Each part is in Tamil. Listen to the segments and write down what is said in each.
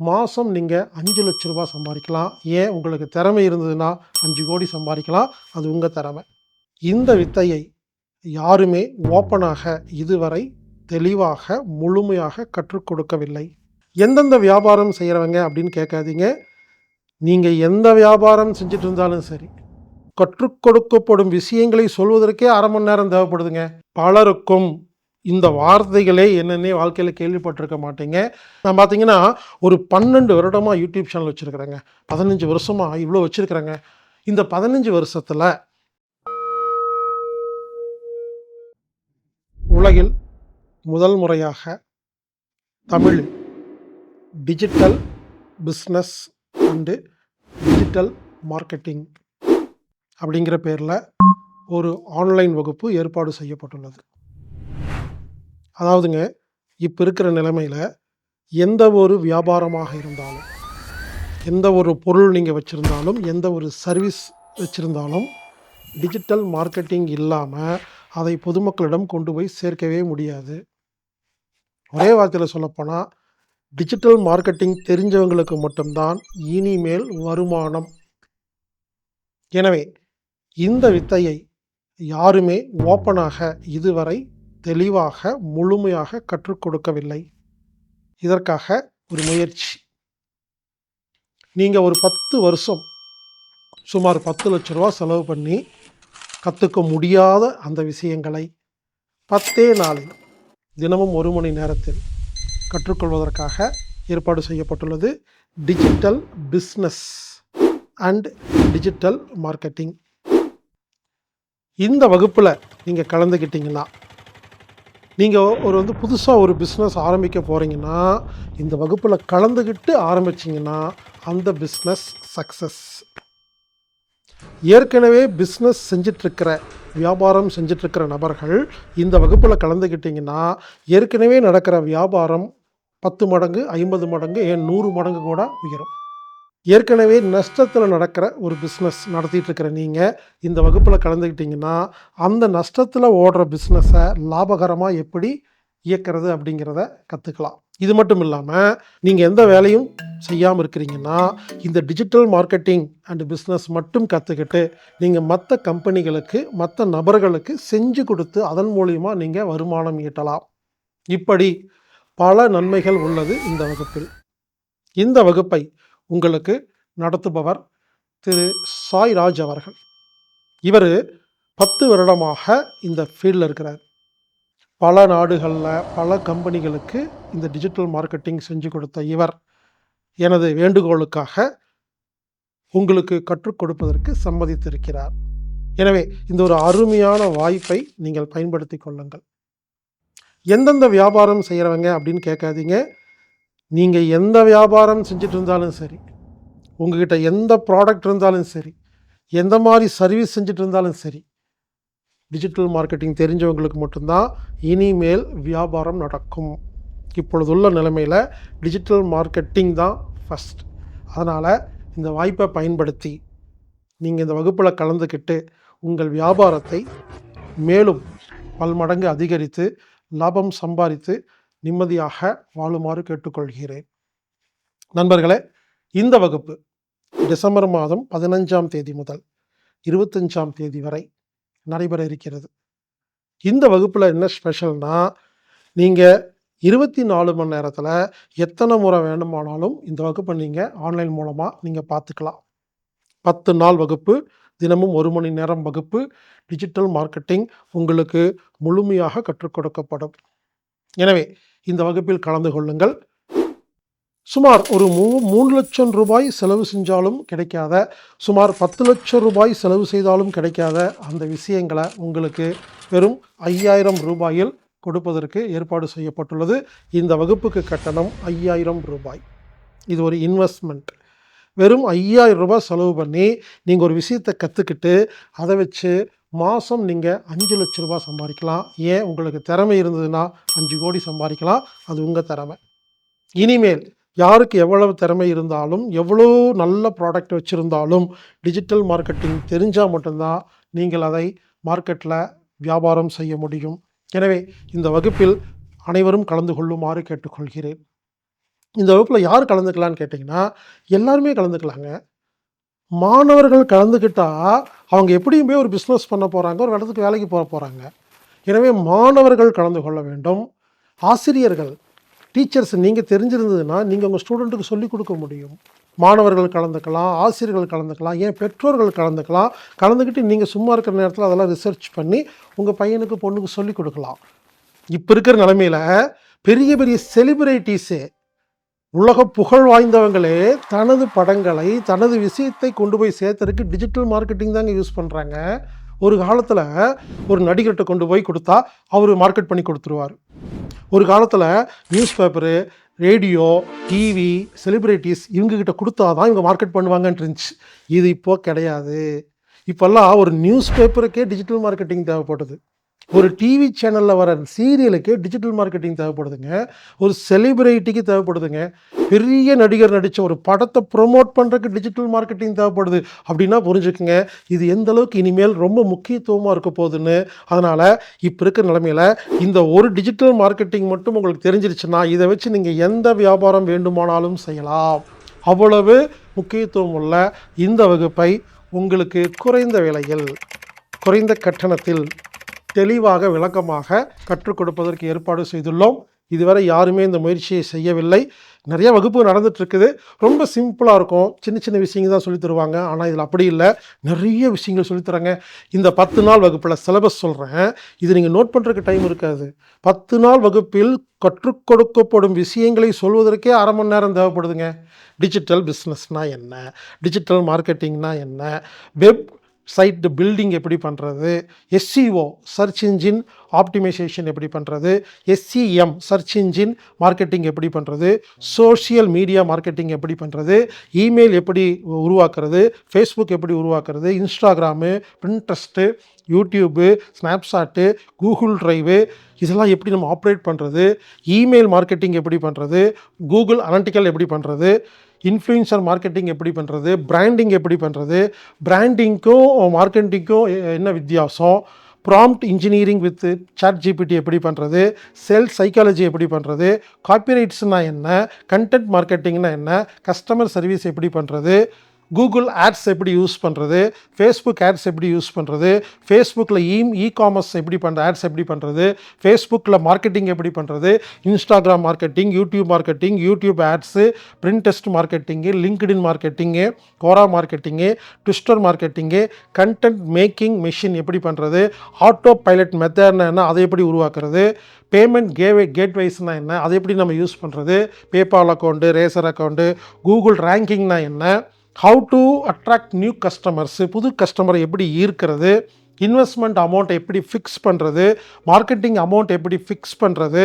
மாதம் நீங்கள் அஞ்சு லட்ச ரூபா சம்பாதிக்கலாம். ஏன் உங்களுக்கு திறமை இருந்ததுன்னா அஞ்சு கோடி சம்பாதிக்கலாம். அது உங்கள் திறமை. இந்த வித்தையை யாருமே ஓப்பனாக இதுவரை தெளிவாக முழுமையாக கற்றுக் கொடுக்கவில்லை. எந்தெந்த வியாபாரம் செய்கிறவங்க அப்படின்னு கேட்காதீங்க. நீங்கள் எந்த வியாபாரம் செஞ்சுட்டு இருந்தாலும் சரி கற்றுக் கொடுக்கப்படும் விஷயங்களை சொல்வதற்கே அரை மணி நேரம் தேவைப்படுதுங்க. பலருக்கும் இந்த வார்த்தைகளே என்னென்னே வாழ்க்கையில் கேள்விப்பட்டிருக்க மாட்டீங்க. நான் பார்த்தீங்கன்னா ஒரு பன்னெண்டு வருடமாக யூடியூப் சேனல் வச்சுருக்குறேங்க. பதினஞ்சு வருஷமாக இவ்வளோ வச்சுருக்குறேங்க. இந்த பதினஞ்சு வருஷத்தில் உலகில் முதல் முறையாக Tamil digital business and digital marketing அப்படிங்கிற பேரில் ஒரு ஆன்லைன் வகுப்பு ஏற்பாடு செய்யப்பட்டுள்ளது. அதாவதுங்க இப்போ இருக்கிற நிலைமையில் எந்த ஒரு வியாபாரமாக இருந்தாலும் எந்த ஒரு பொருள் நீங்கள் வச்சுருந்தாலும் எந்த ஒரு சர்வீஸ் வச்சுருந்தாலும் டிஜிட்டல் மார்க்கெட்டிங் இல்லாமல் அதை பொதுமக்களிடம் கொண்டு போய் சேர்க்கவே முடியாது. ஒரே வார்த்தையில் சொல்லப்போனால் டிஜிட்டல் மார்க்கெட்டிங் தெரிஞ்சவங்களுக்கு மட்டும்தான் இனிமேல் வருமானம். எனவே இந்த வித்தையை யாருமே ஓப்பனாக இதுவரை தெளிவாக முழுமையாக கற்றுக் கொடுக்கவில்லை. இதற்காக ஒரு முயற்சி. நீங்கள் ஒரு பத்து வருஷம் சுமார் பத்து லட்ச ரூபா செலவு பண்ணி கற்றுக்க முடியாத அந்த விஷயங்களை பத்தே நாளில் தினமும் ஒரு மணி நேரத்தில் கற்றுக்கொள்வதற்காக ஏற்பாடு செய்யப்பட்டுள்ளது. Digital business and digital marketing. இந்த வகுப்பில் நீங்கள் கலந்துக்கிட்டிங்கன்னா நீங்கள் ஒரு வந்து புதுசாக ஒரு பிஸ்னஸ் ஆரம்பிக்க போகிறீங்கன்னா இந்த வகுப்பில் கலந்துக்கிட்டு ஆரம்பிச்சிங்கன்னா அந்த பிஸ்னஸ் சக்ஸஸ் ஏற்கனவே பிஸ்னஸ் செஞ்சிட்ருக்கிற வியாபாரம் செஞ்சிட்ருக்கிற நபர்கள் இந்த வகுப்பில் கலந்துக்கிட்டிங்கன்னா ஏற்கனவே நடக்கிற வியாபாரம் பத்து மடங்கு ஐம்பது மடங்கு ஏன் நூறு மடங்கு கூட உயரும். ஏற்கனவே நஷ்டத்தில் நடக்கிற ஒரு பிஸ்னஸ் நடத்திட்டு இருக்கிற நீங்கள் இந்த வகுப்பில் கலந்துக்கிட்டிங்கன்னா அந்த நஷ்டத்தில் ஓடுற பிஸ்னஸை லாபகரமாக எப்படி இயக்கிறது அப்படிங்கிறத கற்றுக்கலாம் இது மட்டும் இல்லாமல் நீங்கள் எந்த வேலையும் செய்யாமல் இருக்கிறீங்கன்னா இந்த டிஜிட்டல் மார்க்கெட்டிங் அண்ட் பிஸ்னஸ் மட்டும் கற்றுக்கிட்டு நீங்கள் மற்ற கம்பெனிகளுக்கு மற்ற நபர்களுக்கு செஞ்சு கொடுத்து அதன் மூலிமா நீங்கள் வருமானம் ஈட்டலாம். இப்படி பல நன்மைகள் உள்ளது இந்த வகுப்பில். இந்த வகுப்பை உங்களுக்கு நடத்துபவர் திரு சாய்ராஜ் அவர்கள். இவர் பத்து வருடமாக இந்த ஃபீல்டில் இருக்கிறார். பல நாடுகளில் பல கம்பெனிகளுக்கு இந்த டிஜிட்டல் மார்க்கெட்டிங் செஞ்சு கொடுத்த இவர் எனது வேண்டுகோளுக்காக உங்களுக்கு கற்றுக் கொடுப்பதற்கு சம்மதித்திருக்கிறார். எனவே இந்த ஒரு அருமையான வாய்ப்பை நீங்கள் பயன்படுத்தி கொள்ளுங்கள். எந்தெந்த வியாபாரம் செய்கிறவங்க அப்படின்னு கேட்காதீங்க. நீங்கள் எந்த வியாபாரம் செஞ்சுட்டு இருந்தாலும் சரி உங்ககிட்ட எந்த ப்ராடக்ட் இருந்தாலும் சரி எந்த மாதிரி சர்வீஸ் செஞ்சுட்டு இருந்தாலும் சரி டிஜிட்டல் மார்க்கெட்டிங் தெரிஞ்சவங்களுக்கு மட்டும்தான் இனிமேல் வியாபாரம் நடக்கும். இப்பொழுதுள்ள நிலைமையில் டிஜிட்டல் மார்க்கெட்டிங் தான் ஃபஸ்ட் அதனால் இந்த வாய்ப்பை பயன்படுத்தி நீங்கள் இந்த வகுப்பில் கலந்துக்கிட்டு உங்கள் வியாபாரத்தை மேலும் பல்மடங்கு அதிகரித்து லாபம் சம்பாதித்து நிம்மதியாக வாழுமாறு கேட்டுக்கொள்கிறேன். நண்பர்களே இந்த வகுப்பு டிசம்பர் மாதம் பதினஞ்சாம் தேதி முதல் இருபத்தஞ்சாம் தேதி வரை நடைபெற இருக்கிறது. இந்த வகுப்பில் என்ன ஸ்பெஷல்னா நீங்கள் இருபத்தி நாலு மணி நேரத்தில் எத்தனை முறை வேண்டுமானாலும் இந்த வகுப்பை நீங்கள் ஆன்லைன் மூலமாக நீங்கள் பார்த்துக்கலாம். பத்து நாள் வகுப்பு தினமும் ஒரு மணி நேரம் வகுப்பு டிஜிட்டல் மார்க்கெட்டிங் உங்களுக்கு முழுமையாக கற்றுக் கொடுக்கப்படும். எனவே இந்த வகுப்பில் கலந்து கொள்ளுங்கள். சுமார் ஒரு மூ மூணு லட்சம் ரூபாய் செலவு செஞ்சாலும் கிடைக்காத சுமார் பத்து லட்சம் ரூபாய் செலவு செய்தாலும் கிடைக்காத அந்த விஷயங்களை உங்களுக்கு வெறும் ஐயாயிரம் ரூபாயில் கொடுப்பதற்கு ஏற்பாடு செய்யப்பட்டுள்ளது. இந்த வகுப்புக்கு கட்டணம் ஐயாயிரம் ரூபாய். இது ஒரு இன்வெஸ்ட்மெண்ட் வெறும் ஐயாயிரம் ரூபாய் செலவு பண்ணி நீங்கள் ஒரு விஷயத்தை கற்றுக்கிட்டு அதை வச்சு மாதம் நீங்கள் அஞ்சு லட்ச ரூபாய் சம்பாதிக்கலாம். ஏன்? உங்களுக்கு திறமை இருந்ததுன்னா அஞ்சு கோடி சம்பாதிக்கலாம். அது உங்கள் திறமை. இனிமேல் யாருக்கு எவ்வளவு திறமை இருந்தாலும் எவ்வளோ நல்ல ப்ராடக்ட் வச்சுருந்தாலும் டிஜிட்டல் மார்க்கெட்டிங் தெரிஞ்சால் மட்டும்தான் நீங்கள் அதை மார்க்கெட்டில் வியாபாரம் செய்ய முடியும். எனவே இந்த வகுப்பில் அனைவரும் கலந்து கொள்ளுமாறு கேட்டுக்கொள்கிறேன். இந்த வகுப்பில் யார் கலந்துக்கலான்னு கேட்டிங்கன்னா எல்லாருமே கலந்துக்கலாங்க. மாணவர்கள் கலந்துக்கிட்டா அவங்க எப்படியும் போய் ஒரு பிஸ்னஸ் பண்ண போகிறாங்க ஒரு இடத்துக்கு வேலைக்கு போக போகிறாங்க எனவே மாணவர்கள் கலந்து கொள்ள வேண்டும். ஆசிரியர்கள் டீச்சர்ஸ் நீங்கள் தெரிஞ்சிருந்ததுன்னா நீங்கள் உங்கள் ஸ்டூடெண்ட்டுக்கு சொல்லிக் கொடுக்க முடியும். மாணவர்கள் கலந்துக்கலாம் ஆசிரியர்கள் கலந்துக்கலாம் ஏன் பெற்றோர்கள் கலந்துக்கலாம் கலந்துக்கிட்டு நீங்கள் சும்மா இருக்கிற நேரத்தில் அதெல்லாம் ரிசர்ச் பண்ணி உங்கள் பையனுக்கு பொண்ணுக்கு சொல்லிக் கொடுக்கலாம். இப்போ இருக்கிற நிலமையில பெரிய பெரிய செலிபிரிட்டிஸே உலக புகழ் வாய்ந்தவங்களே தனது படங்களை தனது விஷயத்தை கொண்டு போய் சேர்த்தறதுக்கு டிஜிட்டல் மார்க்கெட்டிங் தாங்க யூஸ் பண்ணுறாங்க ஒரு காலத்தில் ஒரு நடிகர்கிட்ட கொண்டு போய் கொடுத்தா அவர் மார்க்கெட் பண்ணி கொடுத்துருவார். ஒரு காலத்தில் news paper radio TV celebrities இவங்ககிட்ட கொடுத்தா தான் இவங்க மார்க்கெட் பண்ணுவாங்கன்ட்டு இருந்துச்சு. இது இப்போ கிடையாது. இப்போல்லாம் ஒரு நியூஸ் பேப்பருக்கே டிஜிட்டல் மார்க்கெட்டிங் தேவைப்படுது. ஒரு டிவி சேனலில் வர சீரியலுக்கு டிஜிட்டல் மார்க்கெட்டிங் தேவைப்படுதுங்க. ஒரு செலிபிரிட்டிக்கு தேவைப்படுதுங்க. பெரிய நடிகர் நடித்த ஒரு படத்தை ப்ரொமோட் பண்ணுறதுக்கு டிஜிட்டல் மார்க்கெட்டிங் தேவைப்படுது. அப்படின்னா புரிஞ்சுக்குங்க. இது எந்த அளவுக்கு இனிமேல் ரொம்ப முக்கியத்துவமாக இருக்க போகுதுன்னு. அதனால் இப்போ இருக்கிற நிலமையில இந்த ஒரு டிஜிட்டல் மார்க்கெட்டிங் மட்டும் உங்களுக்கு தெரிஞ்சிருச்சுன்னா இதை வச்சு நீங்கள் எந்த வியாபாரம் வேண்டுமானாலும் செய்யலாம். அவ்வளவு முக்கியத்துவம் உள்ள இந்த வகுப்பை உங்களுக்கு குறைந்த விலையில் குறைந்த கட்டணத்தில் தெளிவாக விளக்கமாக கற்றுக் கொடுப்பதற்கு ஏற்பாடு செய்துள்ளோம். இதுவரை யாருமே இந்த முயற்சியை செய்யவில்லை. நிறைய வகுப்பு நடந்துட்டு இருக்குது ரொம்ப சிம்பிளாக இருக்கும். சின்ன சின்ன விஷயங்கள் தான் சொல்லித் தருவாங்க. ஆனால் இதில் அப்படி இல்லை. நிறைய விஷயங்கள் சொல்லித்தராங்க இந்த பத்து நாள் வகுப்பில் சிலபஸ் சொல்கிறேன் இது நீங்கள் நோட் பண்ணுறதுக்கு டைம் இருக்காது. பத்து நாள் வகுப்பில் கற்றுக் கொடுக்கப்படும் விஷயங்களை சொல்வதற்கே அரை மணி நேரம் தேவைப்படுதுங்க. டிஜிட்டல் பிஸ்னஸ்னால் என்ன? டிஜிட்டல் மார்க்கெட்டிங்னா என்ன? வெப் சைட் பில்டிங் எப்படி பண்ணுறது எஸ்சிஓ சர்ச் இன்ஜின் ஆப்டிமைசேஷன் எப்படி பண்ணுறது எஸ்சிஎம் சர்ச் இன்ஜின் மார்க்கெட்டிங் எப்படி பண்ணுறது சோஷியல் மீடியா மார்க்கெட்டிங் எப்படி பண்ணுறது இமெயில் எப்படி உருவாக்குறது? ஃபேஸ்புக் எப்படி உருவாக்குறது? Instagram Pinterest YouTube Snapchat Google drive இதெல்லாம் எப்படி நம்ம ஆப்ரேட் பண்ணுறது இமெயில் மார்க்கெட்டிங் எப்படி பண்ணுறது கூகுள் அனலிட்டிக்கல் எப்படி பண்ணுறது இன்ஃப்ளூயன்சர் மார்க்கெட்டிங் எப்படி பண்ணுறது பிராண்டிங் எப்படி பண்ணுறது பிராண்டிங்க்கும் மார்க்கெட்டிங்க்கும் என்ன வித்தியாசம்? Prompt engineering with chat GPT எப்படி பண்ணுறது சேல்ஸ் சைக்காலஜி எப்படி பண்ணுறது காப்பிரைட்ஸ்னால் என்ன? கண்டென்ட் மார்க்கெட்டிங்னா என்ன? கஸ்டமர் சர்வீஸ் எப்படி பண்ணுறது கூகுள் ஆட்ஸ் எப்படி யூஸ் பண்ணுறது ஃபேஸ்புக் ஆட்ஸ் எப்படி யூஸ் பண்ணுறது ஃபேஸ்புக்கில் இ இ காமர்ஸ் எப்படி பண்ணுற ஆட்ஸ் எப்படி பண்ணுறது ஃபேஸ்புக்கில் மார்க்கெட்டிங் எப்படி பண்ணுறது Instagram marketing YouTube marketing YouTube ads Pinterest marketing LinkedIn marketing Quora marketing Twitter marketing content making machine எப்படி பண்ணுறது ஆட்டோ பைலட் மெத்தட்னா என்ன? அதை எப்படி உருவாக்குறது? பேமெண்ட் கேவே கேட்வைஸ்னால் என்ன? அதை எப்படி நம்ம யூஸ் பண்ணுறது PayPal account razor account Google ரேங்கிங்னா என்ன? How to attract new customers புது கஸ்டமரை எப்படி ஈர்க்கிறது இன்வெஸ்ட்மெண்ட் அமௌண்ட் எப்படி ஃபிக்ஸ் பண்ணுறது மார்க்கெட்டிங் அமௌண்ட் எப்படி ஃபிக்ஸ் பண்ணுறது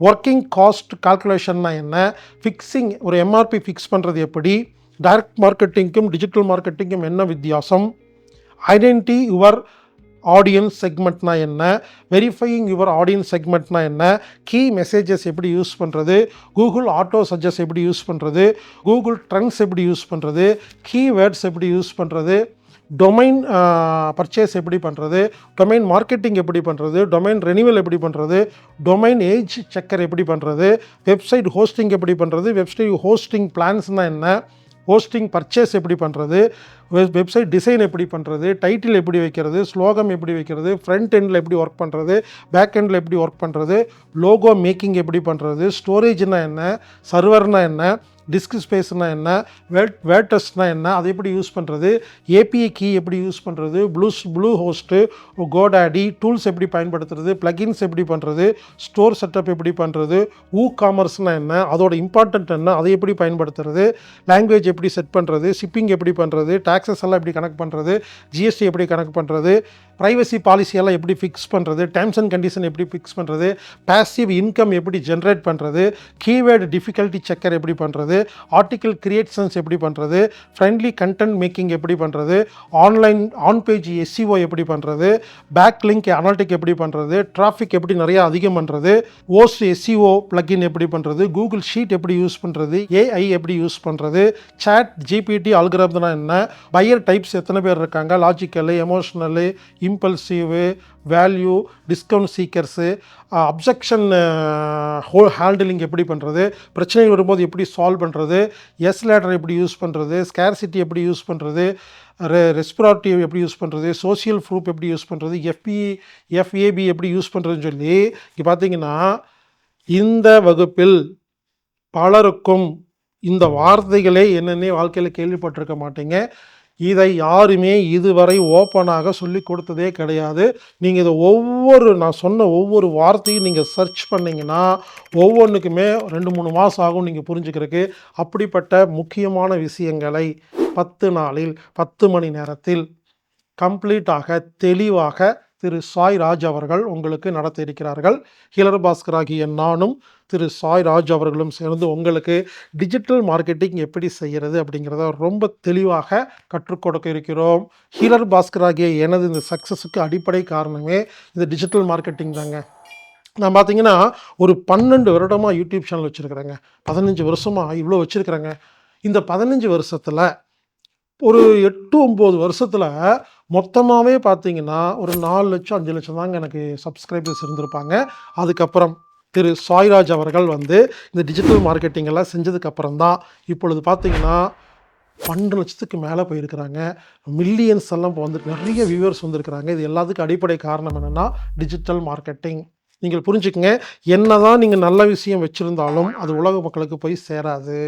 ஒர்க்கிங் காஸ்ட் கால்குலேஷன்னா என்ன ஃபிக்ஸிங் ஒரு எம்ஆர்பி ஃபிக்ஸ் பண்ணுறது எப்படி டைரக்ட் மார்க்கெட்டிங்க்கும் டிஜிட்டல் மார்க்கெட்டிங்க்கும் என்ன வித்தியாசம் ஐடென்டி யுவர் ஆடியன்ஸ் செக்மெண்ட்னா என்ன? வெரிஃபையிங் யுவர் ஆடியன்ஸ் செக்மெண்ட்னா என்ன? கீ மெசேஜஸ் எப்படி யூஸ் பண்ணுறது கூகுள் ஆட்டோ சஜஸ் எப்படி யூஸ் பண்ணுறது கூகுள் ட்ரெண்ட்ஸ் எப்படி யூஸ் பண்ணுறது கீவேர்ட்ஸ் எப்படி யூஸ் பண்ணுறது டொமைன் பர்ச்சேஸ் எப்படி பண்ணுறது டொமைன் மார்க்கெட்டிங் எப்படி பண்ணுறது டொமைன் ரெனிவல் எப்படி பண்ணுறது டொமைன் ஏஜ் செக்கர் எப்படி பண்ணுறது வெப்சைட் ஹோஸ்டிங் எப்படி பண்ணுறது வெப்சைட் ஹோஸ்டிங் பிளான்ஸ்னால் என்ன? ஹோஸ்டிங் பர்ச்சேஸ் எப்படி பண்ணுறது வெப்சைட் டிசைன் எப்படி பண்ணுறது டைட்டில் எப்படி வைக்கிறது ஸ்லோகம் எப்படி வைக்கிறது ஃப்ரண்ட் எண்டில் எப்படி ஒர்க் பண்ணுறது பேக் எண்டில் எப்படி ஒர்க் பண்ணுறது லோகோ மேக்கிங் எப்படி பண்ணுறது ஸ்டோரேஜ்னால் என்ன சர்வர்னால் என்ன டிஸ்க் ஸ்பேஸ்னா என்ன வேட் வேட்டஸ்னா என்ன அதை எப்படி யூஸ் பண்ணுறது ஏபிஐ கீ எப்படி யூஸ் பண்ணுறது blues Bluehost GoDaddy tools எப்படி பயன்படுத்துறது ப்ளகின்ஸ் எப்படி பண்ணுறது ஸ்டோர் செட்டப் எப்படி பண்ணுறது ஊ காமர்ஸ்னால் என்ன அதோட இம்பார்ட்டன்ட் என்ன அதை எப்படி பயன்படுத்துறது லாங்குவேஜ் எப்படி செட் பண்ணுறது ஷிப்பிங் எப்படி பண்ணுறது டேக்ஸ் டேக்ஸஸ் எல்லாம் எப்படி கணக்கு பண்ணுறது ஜிஎஸ்டி எப்படி கணக்கு பண்ணுறது ப்ரைவசி பாலிசியெல்லாம் எப்படி ஃபிக்ஸ் பண்ணுறது டேர்ம்ஸ் அண்ட் கண்டிஷன் எப்படி ஃபிக்ஸ் பண்ணுறது பேசிவ் இன்கம் எப்படி ஜென்ரேட் பண்ணுறது கீவேர்டு டிஃபிகல்ட்டி செக்கர் எப்படி பண்ணுறது ஆர்டிக்கல் கிரியேட்ஷன்ஸ் எப்படி பண்ணுறது ஃப்ரெண்ட்லி கண்டென்ட் மேக்கிங் எப்படி பண்ணுறது ஆன்லைன் ஆன் பேஜ் எஸ்சிஓ எப்படி பண்ணுறது பேக் லிங்க் அனாலிட்டிக் எப்படி பண்ணுறது டிராஃபிக் எப்படி நிறையா அதிகம் பண்ணுறது ஓஸ்ட் எஸ்சிஓ பிளக்இன் எப்படி பண்ணுறது கூகுள் ஷீட் எப்படி யூஸ் பண்ணுறது ஏஐ எப்படி யூஸ் பண்ணுறது சாட் ஜிபிடி அல்கிரப்னா என்ன? பையர் டைப்ஸ் எத்தனை பேர் இருக்காங்க? Logical emotional impulsive value discount seekers objection ஹோ ஹேண்டிலிங் எப்படி பண்ணுறது பிரச்சனை வரும்போது எப்படி சால்வ் பண்ணுறது எஸ் லேட்டர் எப்படி யூஸ் பண்ணுறது ஸ்கேர்சிட்டி எப்படி யூஸ் பண்ணுறது ரெ ரெஸ்பிராட்டிவ் எப்படி யூஸ் பண்ணுறது சோஷியல் ப்ரூஃப் எப்படி யூஸ் பண்ணுறது எஃபி எஃப்ஏபி எப்படி யூஸ் பண்ணுறதுன்னு சொல்லி இங்கே பார்த்தீங்கன்னா இந்த வகுப்பில் பலருக்கும் இந்த வார்த்தைகளே என்னென்ன வாழ்க்கையில் கேள்விப்பட்டிருக்க மாட்டீங்க. இதை யாருமே இதுவரை ஓப்பனாக சொல்லி கொடுத்ததே கிடையாது. நீங்கள் இதை ஒவ்வொரு நான் சொன்ன ஒவ்வொரு வார்த்தையும் நீங்கள் சர்ச் பண்ணிங்கன்னா ஒவ்வொன்றுக்குமே ரெண்டு மூணு மாதம் ஆகும் நீங்கள் புரிஞ்சுக்கிறதுக்கு. அப்படிப்பட்ட முக்கியமான விஷயங்களை பத்து நாளில் பத்து மணி நேரத்தில் கம்ப்ளீட்டாக தெளிவாக திரு சாய் ராஜ் அவர்கள் உங்களுக்கு நடத்த இருக்கிறார்கள். ஹிலர் பாஸ்கர் ஆகிய நானும் திரு சாய் ராஜ் அவர்களும் சேர்ந்து உங்களுக்கு டிஜிட்டல் மார்க்கெட்டிங் எப்படி செய்கிறது அப்படிங்கிறத ரொம்ப தெளிவாக கற்றுக் கொடுக்க இருக்கிறோம். ஹீலர் பாஸ்கர் ஆகிய எனது இந்த சக்ஸஸுக்கு அடிப்படை காரணமே இந்த டிஜிட்டல் மார்க்கெட்டிங் தாங்க. நான் பார்த்தீங்கன்னா ஒரு பன்னெண்டு வருடமாக யூடியூப் சேனல் வச்சுருக்கிறேங்க. பதினஞ்சு வருஷமாக இவ்வளோ வச்சுருக்கிறேங்க. இந்த பதினஞ்சு வருஷத்தில் ஒரு எட்டு ஒம்பது வருஷத்தில் மொத்தமாகவே பார்த்தீங்கன்னா ஒரு நாலு லட்சம் அஞ்சு லட்சம் தாங்க எனக்கு சப்ஸ்கிரைபர்ஸ் இருந்திருப்பாங்க. அதுக்கப்புறம் திரு சாய்ராஜ் அவர்கள் வந்து இந்த டிஜிட்டல் மார்க்கெட்டிங் எல்லாம் செஞ்சதுக்கப்புறம் தான் இப்பொழுது பார்த்தீங்கன்னா பன்னெண்டு லட்சத்துக்கு மேலே போயிருக்கிறாங்க. மில்லியன்ஸ் எல்லாம் இப்போ வந்து நிறைய வியூவர்ஸ் வந்திருக்கிறாங்க. இது எல்லாத்துக்கும் அடிப்படை காரணம் என்னென்னா டிஜிட்டல் மார்க்கெட்டிங் நீங்கள் புரிஞ்சுக்கங்க. என்ன தான் நீங்கள் நல்ல விஷயம் வச்சுருந்தாலும் அது உலக மக்களுக்கு போய் சேராது.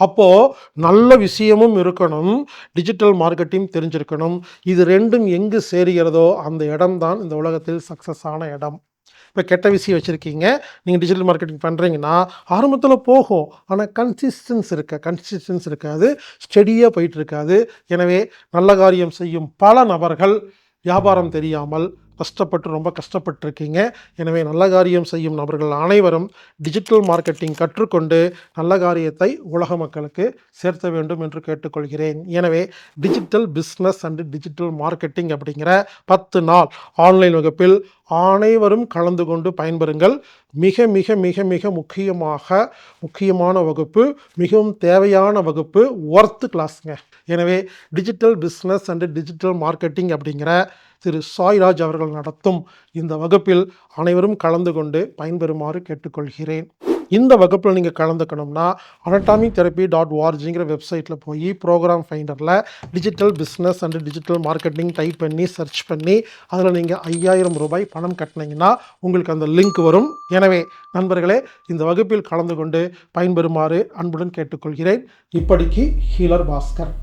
அப்போது நல்ல விஷயமும் இருக்கணும். டிஜிட்டல் மார்க்கெட்டிங் தெரிஞ்சிருக்கணும். இது ரெண்டும் எங்கு சேருகிறதோ அந்த இடம் தான் இந்த உலகத்தில் சக்ஸஸ் ஆன இடம். இப்போ கெட்ட விஷயம் வச்சுருக்கீங்க. நீங்கள் டிஜிட்டல் மார்க்கெட்டிங் பண்ணுறீங்கன்னா ஆரம்பத்தில் போகும். ஆனால் கன்சிஸ்டன்ஸ் இருக்க கன்சிஸ்டன்ஸ் இருக்காது. ஸ்டெடியாக போயிட்டு இருக்காது. எனவே நல்ல காரியம் செய்யும் பல நபர்கள் வியாபாரம் தெரியாமல் கஷ்டப்பட்டு ரொம்ப கஷ்டப்பட்டிருக்கீங்க. எனவே நல்ல காரியம் செய்யும் நபர்கள் அனைவரும் டிஜிட்டல் மார்க்கெட்டிங் கற்றுக்கொண்டு நல்ல காரியத்தை உலக மக்களுக்கு சேர்த்த வேண்டும் என்று கேட்டுக்கொள்கிறேன். எனவே digital business and digital marketing அப்படிங்கிற பத்து நாள் ஆன்லைன் வகுப்பில் அனைவரும் கலந்து கொண்டு பயன்பெறுங்கள். மிக மிக மிக மிக முக்கியமாக முக்கியமான வகுப்பு மிகவும் தேவையான வகுப்பு ஒர்த்து கிளாஸுங்க எனவே digital business and digital marketing அப்படிங்கிற திரு சாய்ராஜ் அவர்கள் நடத்தும் இந்த வகுப்பில் அனைவரும் கலந்து கொண்டு பயன்பெறுமாறு கேட்டுக்கொள்கிறேன். இந்த வகுப்பில் நீங்கள் கலந்துக்கணும்னா anatomy தெரப்பி டாட் ஓஆர்ஜிங்கிற வெப்சைட்டில் போய் program ஃபைண்டரில் digital business and digital marketing type பண்ணி சர்ச் பண்ணி அதில் நீங்கள் ஐயாயிரம் ரூபாய் பணம் கட்டினீங்கன்னா உங்களுக்கு அந்த லிங்க் வரும். எனவே நண்பர்களே இந்த வகுப்பில் கலந்து கொண்டு பயன்பெறுமாறு அன்புடன் கேட்டுக்கொள்கிறேன். இப்படிக்கு ஹீலர் பாஸ்கர்.